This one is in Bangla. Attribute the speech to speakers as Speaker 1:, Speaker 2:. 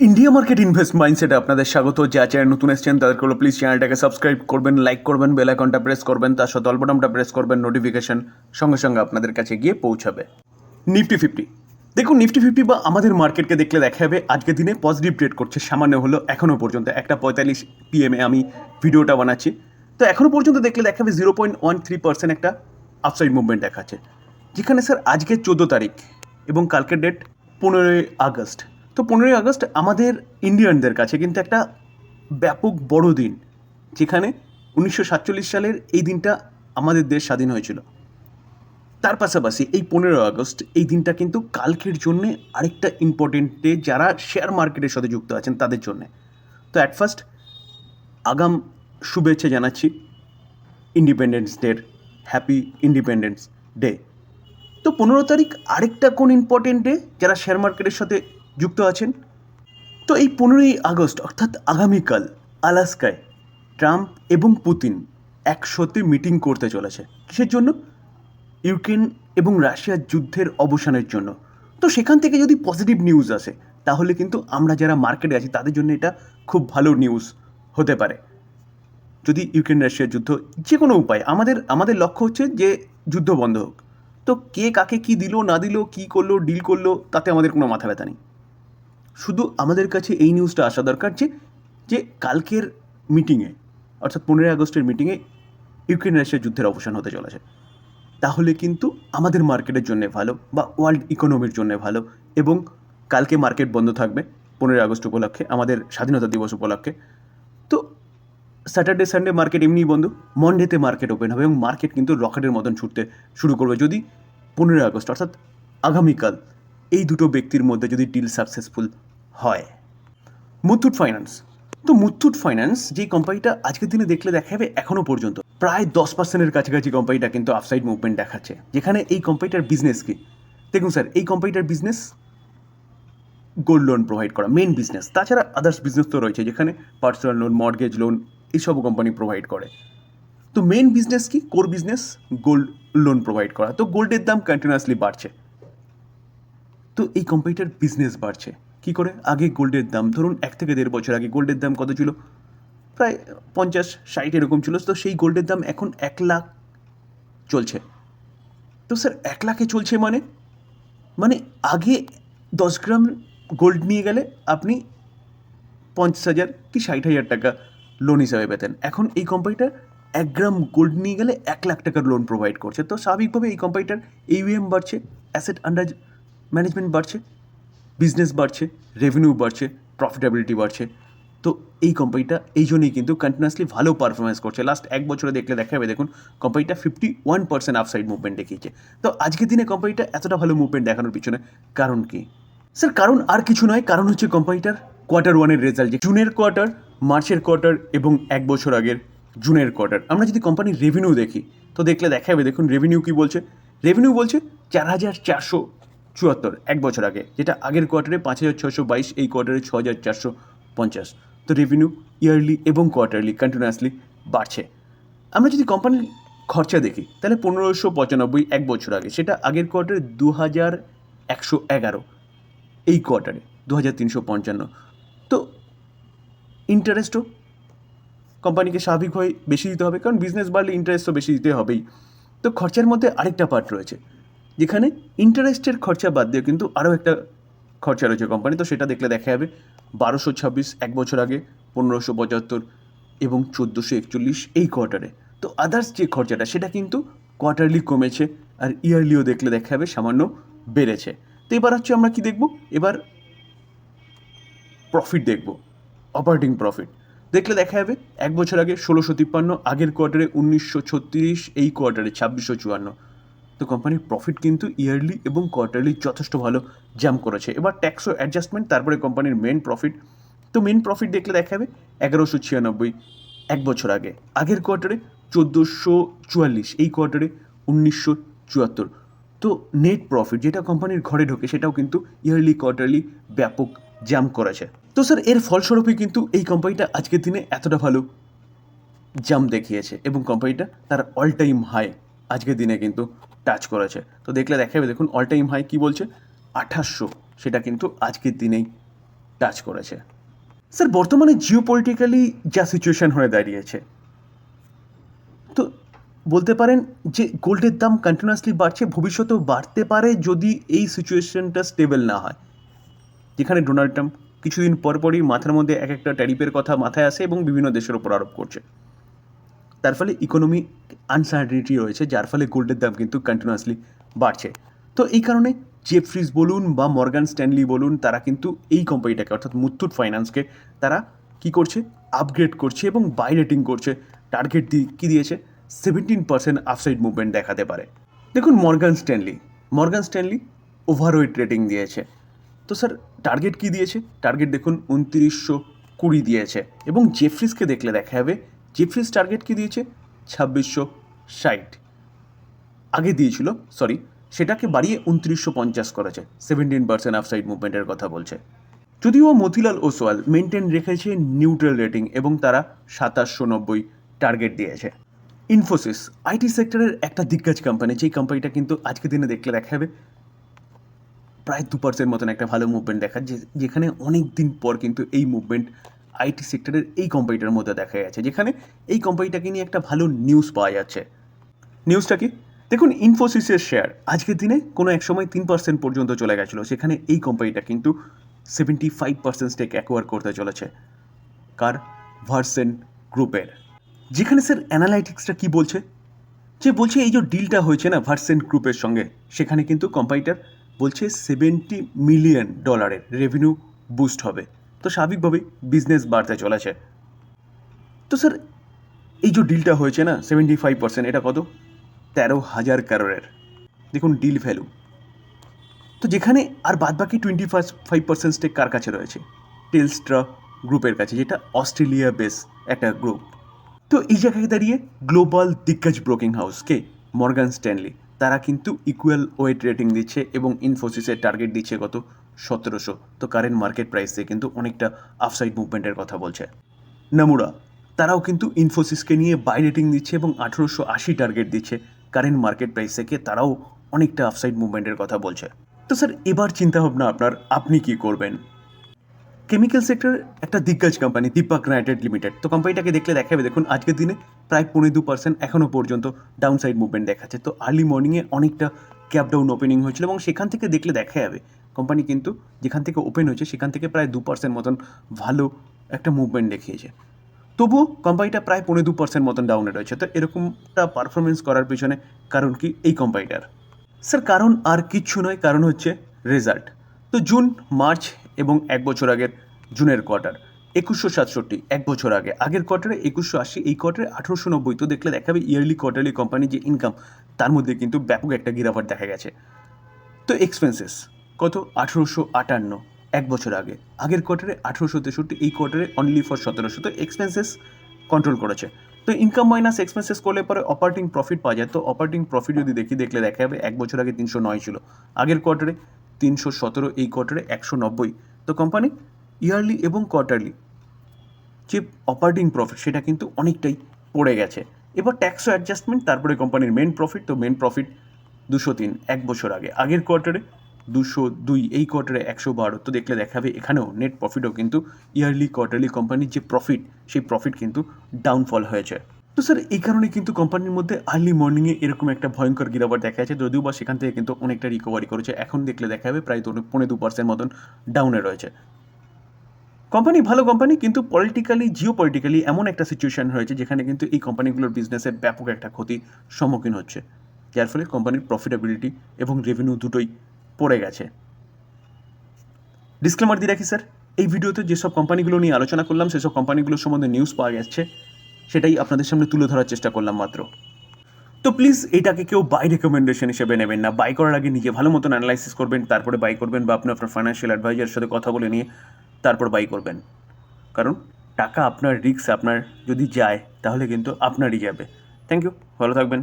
Speaker 1: ইন্ডিয়া মার্কেট ইনভেস্ট মাইন্ডসেটে আপনাদের স্বাগত। যা চ্যানেল নতুন এসেছেন, তাদেরকে হলো প্লিজ চ্যানেলটাকে সাবস্ক্রাইব করবেন লাইক করবেন বেল আইকনটা প্রেস করবেন, তার সাথে অল্পটামটা প্রেস করবেন নোটিফিকেশন সঙ্গে সঙ্গে আপনাদের কাছে গিয়ে পৌঁছাবে। নিফটি ফিফটি দেখুন নিফটি ফিফটি বা আমাদের মার্কেটকে দেখলে দেখা যাবে, আজকের দিনে পজিটিভ ট্রেড করছে, সামান্য হলো এখনও পর্যন্ত। একটা পঁয়তাল্লিশ পিএমে আমি ভিডিওটা বানাচ্ছি। তো এখনও পর্যন্ত দেখলে দেখা যাবে zero point one three percent একটা আপসাইড মুভমেন্ট দেখাচ্ছে। যেখানে স্যার আজকে চোদ্দ তারিখ এবং কালকের ডেট পনেরোই আগস্ট। তো পনেরোই আগস্ট আমাদের ইন্ডিয়ানদের কাছে কিন্তু একটা ব্যাপক বড় দিন, যেখানে উনিশশো সাতচল্লিশ সালের এই দিনটা আমাদের দেশ স্বাধীন হয়েছিল। তার পাশাপাশি এই পনেরোই আগস্ট এই দিনটা কিন্তু কালকের জন্য আরেকটা ইম্পর্টেন্ট যারা শেয়ার মার্কেটের সাথে যুক্ত আছেন তাদের জন্য। তো অ্যাট ফার্স্ট আগাম শুভেচ্ছা জানাচ্ছি ইন্ডিপেন্ডেন্স ডের হ্যাপি ইন্ডিপেন্ডেন্স ডে তো পনেরো তারিখ আরেকটা কোন ইম্পর্টেন্ট ডে যারা শেয়ার মার্কেটের সাথে যুক্ত আছেন। তো এই পনেরোই আগস্ট, অর্থাৎ আগামীকাল, আলাস্কায় ট্রাম্প এবং পুতিন একসাথে মিটিং করতে চলেছে। কিসের জন্য? ইউক্রেন এবং রাশিয়ার যুদ্ধের অবসানের জন্য। তো সেখান থেকে যদি পজিটিভ নিউজ আসে, তাহলে কিন্তু আমরা যারা মার্কেটে আছি, তাদের জন্য এটা খুব ভালো নিউজ হতে পারে। যদি ইউক্রেন রাশিয়ার যুদ্ধ যে কোনো উপায়, আমাদের আমাদের লক্ষ্য হচ্ছে যে যুদ্ধ বন্ধ হোক। তো কে কাকে কি দিল, না দিল, কি করল, ডিল করল, তাতে আমাদের কোনো মাথা ব্যথা নেই। শুধু আমাদের কাছে এই নিউজটা আসা দরকার যে যে কালকের মিটিংয়ে অর্থাৎ পনেরোই আগস্টের মিটিংয়ে ইউক্রেন রাশিয়ার যুদ্ধের অবসান হতে চলেছে। তাহলে কিন্তু আমাদের মার্কেটের জন্য ভালো বা ওয়ার্ল্ড ইকোনমির জন্য ভালো এবং কালকে মার্কেট বন্ধ থাকবে, পনেরোই আগস্ট উপলক্ষে, আমাদের স্বাধীনতা দিবস উপলক্ষে। তো স্যাটারডে সানডে মার্কেট এমনিই বন্ধ মন্ডেতে মার্কেট ওপেন হবে এবং মার্কেট কিন্তু রকেটের মতন ছুটতে শুরু করবে। যদি পনেরোই আগস্ট, অর্থাৎ আগামীকাল, এই দুটো ব্যক্তির মধ্যে যদি ডিল সাকসেসফুল হয়। মুথুট ফাইন্যান্স। তো মুথুট ফাইন্যান্স যেই কোম্পানিটা আজকের দিনে দেখলে দেখা যাবে এখনও পর্যন্ত। প্রায় দশ পার্সেন্টের কাছাকাছি কোম্পানিটা কিন্তু আফসাইড মুভমেন্ট দেখাচ্ছে। যেখানে এই কোম্পানিটার বিজনেস কি? দেখুন স্যার এই কোম্পানিটার বিজনেস গোল্ড লোন প্রোভাইড করা মেন বিজনেস তাছাড়া আদার্স বিজনেস তো রয়েছে, যেখানে পার্সোনাল লোন মর্গেজ লোন এইসব কোম্পানি প্রোভাইড করে। তো মেন বিজনেস কি? Core business gold loan provide করা। তো গোল্ডের দাম কন্টিনিউয়াসলি বাড়ছে। তো এই কোম্পানিটার বিজনেস বাড়ছে। কি করে? আগে গোল্ডের দাম, ধরুন এক থেকে দেড় বছর আগে গোল্ডের দাম কত ছিল? প্রায় পঞ্চাশ, ষাট এরকম ছিল। তো সেই গোল্ডের দাম এখন এক লাখ চলছে। তো স্যার, এক লাখে চলছে মানে? মানে আগে দশ গ্রাম গোল্ড নিয়ে গেলে আপনি পঞ্চাশ হাজার কি ষাট হাজার টাকা লোন হিসাবে পেতেন। এখন এই কোম্পানিটা এক গ্রাম গোল্ড নিয়ে গেলে এক লাখ টাকার লোন প্রোভাইড করছে। তো স্বাভাবিকভাবে এই কোম্পানিটার ইউএম বাড়ছে অ্যাসেট আন্ডার ম্যানেজমেন্ট বাড়ছে। বিজনেস বাড়ছে রেভিনিউ বাড়ছে প্রফিটেবিলিটি বাড়ছে। তো এই কোম্পানিটা এই জন্যই কিন্তু কন্টিনিউয়াসলি ভালো পারফরমেন্স করছে। লাস্ট এক বছরে দেখলে দেখা যাবে দেখুন কোম্পানিটা fifty one percent upside movement দেখিয়েছে। তো আজকের দিনে কোম্পানিটা এতটা ভালো মুভমেন্ট দেখানোর পিছনে কারণ কি? স্যার কারণ আর কিছু নয়, কারণ হচ্ছে কোম্পানিটার কোয়ার্টার ওয়ানের রেজাল্ট যে জুনের কোয়ার্টার মার্চের কোয়ার্টার এবং এক বছর আগের জুনের কোয়ার্টার আমরা যদি কোম্পানির রেভিনিউ দেখি, তো দেখলে দেখা যাবে দেখুন রেভিনিউ কি বলছে? রেভিনিউ বলছে চার হাজার চারশো চুয়াত্তর, এক বছর আগে, যেটা আগের কোয়ার্টারে পাঁচ হাজার ছশো বাইশ, এই কোয়ার্টারে ছ হাজার চারশো পঞ্চাশ। তো রেভিনিউ ইয়ারলি এবং কোয়ার্টারলি কন্টিনিউয়াসলি বাড়ছে। আমরা যদি কোম্পানির খরচা দেখি, তাহলে পনেরোশো পঁচানব্বই এক বছর আগে, সেটা আগের কোয়ার্টারে দু হাজার একশো এগারো, এই কোয়ার্টারে দু হাজার তিনশো পঞ্চান্ন। তো ইন্টারেস্টও কোম্পানিকে স্বাভাবিকভাবে বেশি দিতে হবে, কারণ বিজনেস বাড়লে ইন্টারেস্ট তো বেশি দিতে হবেই। তো খরচার মধ্যে আরেকটা পার্ট রয়েছে। যেখানে ইন্টারেস্টের খরচা বাদ দিয়ে কিন্তু আরও একটা খরচা রয়েছে কোম্পানি তো সেটা দেখলে দেখা যাবে বারোশো ছাব্বিশ, এক বছর আগে পনেরোশো পঁচাত্তর এবং চোদ্দোশো একচল্লিশ এই কোয়ার্টারে তো আদার্স যে খরচাটা, সেটা কিন্তু কোয়ার্টারলি কমেছে আর ইয়ারলিও দেখলে দেখা যাবে সামান্য বেড়েছে। তো এবার হচ্ছে আমরা কি দেখব? এবার প্রফিট দেখব অপারেটিং প্রফিট দেখলে দেখা যাবে এক বছর আগে ষোলোশো তিপ্পান্ন, আগের কোয়ার্টারে উনিশশো ছত্রিশ, এই কোয়ার্টারে ছাব্বিশশো চুয়ান্ন। তো কোম্পানির প্রফিট কিন্তু ইয়ারলি এবং কোয়ার্টারলি যথেষ্ট ভালো জাম্প করেছে। এবার ট্যাক্স অ্যাডজাস্টমেন্ট তারপরে কোম্পানির মেন প্রফিট তো মেন প্রফিট দেখলে দেখা যাবে এগারোশো ছিয়ানব্বই এক বছর আগে। আগের কোয়ার্টারে চোদ্দোশো চুয়াল্লিশ, এই কোয়ার্টারে উনিশশো চুয়াত্তর। তো নেট প্রফিট যেটা কোম্পানির ঘরে ঢোকে, সেটাও কিন্তু ইয়ারলি কোয়ার্টারলি ব্যাপক জাম্প করেছে। তো স্যার এর ফলস্বরূপই কিন্তু এই কোম্পানিটা আজকের দিনে এতটা ভালো জাম্প দেখিয়েছে এবং কোম্পানিটা তার অল টাইম হাই আজকের দিনে কিন্তু টাচ করেছে। তো দেখলে দেখা যাবে দেখুন অল টাইম হাই কী বলছে? আঠাশশো। সেটা কিন্তু আজকের দিনেই টাচ করেছে। স্যার, বর্তমানে জিও পলিটিক্যালি যা সিচুয়েশন হয়ে দাঁড়িয়েছে, তো বলতে পারেন যে গোল্ডের দাম কন্টিনিউয়াসলি বাড়ছে, ভবিষ্যতেও বাড়তে পারে যদি এই সিচুয়েশনটা স্টেবল না হয়। যেখানে ডোনাল্ড ট্রাম্প কিছুদিন পর পরই মাথার মধ্যে এক একটা ট্যারিফের কথা মাথায় আসে এবং বিভিন্ন দেশের ওপর আরোপ করছে। তার ফলে ইকোনমি আনসার্টিনিটি রয়েছে, যার ফলে গোল্ডের দাম কিন্তু কন্টিনিউয়াসলি বাড়ছে। তো এই কারণে জেফ্রিজ বলুন বা মর্গান স্ট্যানলি বলুন, তারা কিন্তু এই কোম্পানিটাকে অর্থাৎ মুথুট ফাইন্যান্সকে তারা কি করছে? আপগ্রেড করছে এবং বাই রেটিং করছে। টার্গেট দি, কী দিয়েছে? সেভেন্টিন পার্সেন্ট আফসাইড মুভমেন্ট দেখাতে পারে। দেখুন Morgan Stanley Morgan Stanley overweight rating দিয়েছে। তো স্যার টার্গেট কি দিয়েছে? টার্গেট দেখুন উনত্রিশশো কুড়ি দিয়েছে। এবং জেফ্রিসকে দেখলে দেখা যাবে জেফ্রিস টার্গেট কি দিয়েছে? ছাব্বিশশো ষাট। আগে দিয়েছিল সরি সেটাকে বাড়িয়ে উনত্রিশশো পঞ্চাশ করেছে। সেভেন্টিন পার্সেন্ট আফসাইড মুভমেন্টের কথা বলছে। যদিও মতিলাল ওসওয়াল মেনটেন রেখেছে নিউট্রাল রেটিং এবং তারা সাতাশশো নব্বই টার্গেট দিয়েছে। ইনফোসিস আইটি সেক্টরের একটা দিগ্গজ কোম্পানি যেই কোম্পানিটা কিন্তু আজকের দিনে দেখলে দেখা প্রায় দু পার্সেন্ট মতন একটা ভালো মুভমেন্ট দেখা যেখানে অনেক দিন পর কিন্তু এই মুভমেন্ট আইটি সেক্টরের এই কোম্পানিটার মধ্যে দেখা যাচ্ছে, যেখানে এই কোম্পানিটাকে নিয়ে একটা ভালো নিউজ পাওয়া যাচ্ছে। নিউজটা কি? দেখুন ইনফোসিসের শেয়ার আজকের দিনে কোনো এক সময় তিন পার্সেন্ট পর্যন্ত চলে গেছিল, সেখানে এই কোম্পানিটা কিন্তু seventy five percent stake acquire করতে চলেছে। কার? ভার্সেন গ্রুপের যেখানে স্যার অ্যানালাইটিক্সটা কি বলছে? যে বলছে এই যে ডিলটা হয়েছে না ভার্সেন গ্রুপের সঙ্গে, সেখানে কিন্তু কোম্পানিটার বলছে সেভেন্টি মিলিয়ন ডলারের রেভিনিউ বুস্ট হবে। তো স্বাভাবিকভাবেই বিজনেস বাড়তে চলেছে। তো স্যার এই যে ডিলটা হয়েছে না সেভেন্টি ফাইভ পার্সেন্ট এটা কত? তেরো হাজার কারোরের দেখুন ডিল ভ্যালু তো যেখানে আর বাদ বাকি twenty five five percent stake কার কাছে রয়েছে? টেলস্ট্রা গ্রুপের কাছে, যেটা অস্ট্রেলিয়া বেস একটা গ্রুপ তো এই জায়গায় দাঁড়িয়ে গ্লোবাল দিগ্গজ ব্রোকিং হাউসকে মর্গান স্ট্যানলি তারা কিন্তু ইকুয়াল ওয়েট রেটিং দিচ্ছে এবং ইনফোসিসের টার্গেট দিচ্ছে কত? সতেরোশো। তো কারেন্ট মার্কেট প্রাইসে কিন্তু অনেকটা আফসাইড মুভমেন্টের কথা বলছে। নামুরা, তারাও কিন্তু ইনফোসিসকে নিয়ে বাই রেটিং দিচ্ছে এবং আঠেরোশো আশি টার্গেট দিচ্ছে। কারেন্ট মার্কেট প্রাইস থেকে তারাও অনেকটা আফসাইড মুভমেন্টের কথা বলছে। তো স্যার এবার চিন্তাভাবনা আপনার, আপনি কি করবেন? কেমিক্যাল সেক্টর একটা দিগ্গজ কোম্পানি দীপক ইউনাইটেড লিমিটেড তো কোম্পানিটাকে দেখলে দেখাবে, দেখুন আজকের দিনে প্রায় পনেরো দু পার্সেন্ট এখনও পর্যন্ত ডাউন সাইড মুভমেন্ট দেখাচ্ছে। তো আর্লি মর্নিংয়ে অনেকটা ক্যাপ ডাউন ওপেনিং হয়েছিল এবং সেখান থেকে দেখলে দেখা যাবে কোম্পানি কিন্তু যেখান থেকে ওপেন হয়েছে, সেখান থেকে প্রায় দু পার্সেন্ট মতন ভালো একটা মুভমেন্ট দেখিয়েছে। তবুও কোম্পানিটা প্রায় পনেরো দু পার্সেন্ট মতন ডাউনে রয়েছে। তো এরকমটা পারফরমেন্স করার পিছনে কারণ কি? এই কোম্পানিটার। স্যার, কারণ আর কিচ্ছু নয়, কারণ হচ্ছে রেজাল্ট তো জুন, মার্চ এবং এক বছর আগের জুনের কোয়ার্টার একুশশো সাতষট্টি, এক বছর আগে। আগের কোয়ার্টারে একুশশো আশি, এই কোয়ার্টারে আঠেরোশো নব্বই। তো দেখলে দেখাবে ইয়ারলি কোয়ার্টারলি কোম্পানির যে ইনকাম তার মধ্যে কিন্তু ব্যাপক একটা গিরাফাট দেখা গেছে। তো এক্সপেন্সেস কত আঠেরোশো আটান্ন, এক বছর আগে। আগের কোয়ার্টারে আঠেরোশো তেষট্টি, এই কোয়ার্টারে অনলি ফর সতেরোশো তো এক্সপেন্সেস কন্ট্রোল করেছে। তো ইনকাম মাইনাস এক্সপেন্সেস করলে পরে অপারেটিং প্রফিট পাওয়া যায়। তো অপারেটিং প্রফিট যদি দেখি, দেখলে দেখা যাবে এক বছর আগে তিনশো নয় ছিল। আগের কোয়ার্টারে তিনশো সতেরো, এই কোয়ার্টারে একশো নব্বই। তো কোম্পানি ইয়ারলি এবং কোয়ার্টারলি যে অপারেটিং প্রফিট সেটা কিন্তু অনেকটাই পড়ে গেছে। এবার ট্যাক্স ও অ্যাডজাস্টমেন্ট তারপরে কোম্পানির মেন প্রফিট তো মেন প্রফিট দুশো তিন, এক বছর আগে। আগের কোয়ার্টারে দুশো দুই, এই কোয়ার্টারে একশো বারো। তো দেখলে দেখাবে এখানেও নেট প্রফিটও কিন্তু ইয়ারলি কোয়ার্টারলি কোম্পানির যে প্রফিট সেই প্রফিট কিন্তু ডাউনফল হয়েছে। তো স্যার এই কারণে কিন্তু কোম্পানির মধ্যে আর্লি মর্নিংয়ে এরকম একটা ভয়ঙ্কর গিরাবার দেখা যাচ্ছে, যদিও বা সেখান থেকে কিন্তু অনেকটা রিকভারি করেছে। এখন দেখলে দেখা যাবে প্রায় তো পনেরো দু পার্সেন্ট মতন ডাউনে রয়েছে। কোম্পানি ভালো কোম্পানি কিন্তু পলিটিক্যালি জিও পলিটিক্যালি এমন একটা সিচুয়েশন হয়েছে, যেখানে কিন্তু এই কোম্পানিগুলোর বিজনেসের ব্যাপক একটা ক্ষতির সম্মুখীন হচ্ছে। যার ফলে কোম্পানির প্রফিটেবিলিটি এবং রেভিনিউ দুটোই পড়ে গেছে। ডিসক্লেমার দিয়ে রাখি স্যার এই ভিডিওতে যেসব কোম্পানিগুলো নিয়ে আলোচনা করলাম, সেসব কোম্পানিগুলোর সম্বন্ধে নিউজ পাওয়া যাচ্ছে সেটাই আপনাদের সামনে তুলে ধরার চেষ্টা করলাম মাত্র। তো প্লিজ এটাকে কেউ বাই রেকমেন্ডেশন হিসেবে নেবেন না। বাই করার আগে নিজে ভালো মতন অ্যানালাইসিস করবেন, তারপরে বাই করবেন বা আপনি আপনার ফাইন্যান্সিয়াল অ্যাডভাইজারের সাথে কথা বলে নিয়ে তারপর বাই করবেন। কারণ টাকা আপনার রিস্ক আপনার যদি যায়, তাহলে কিন্তু আপনারই যাবে। থ্যাংক ইউ ভালো থাকবেন।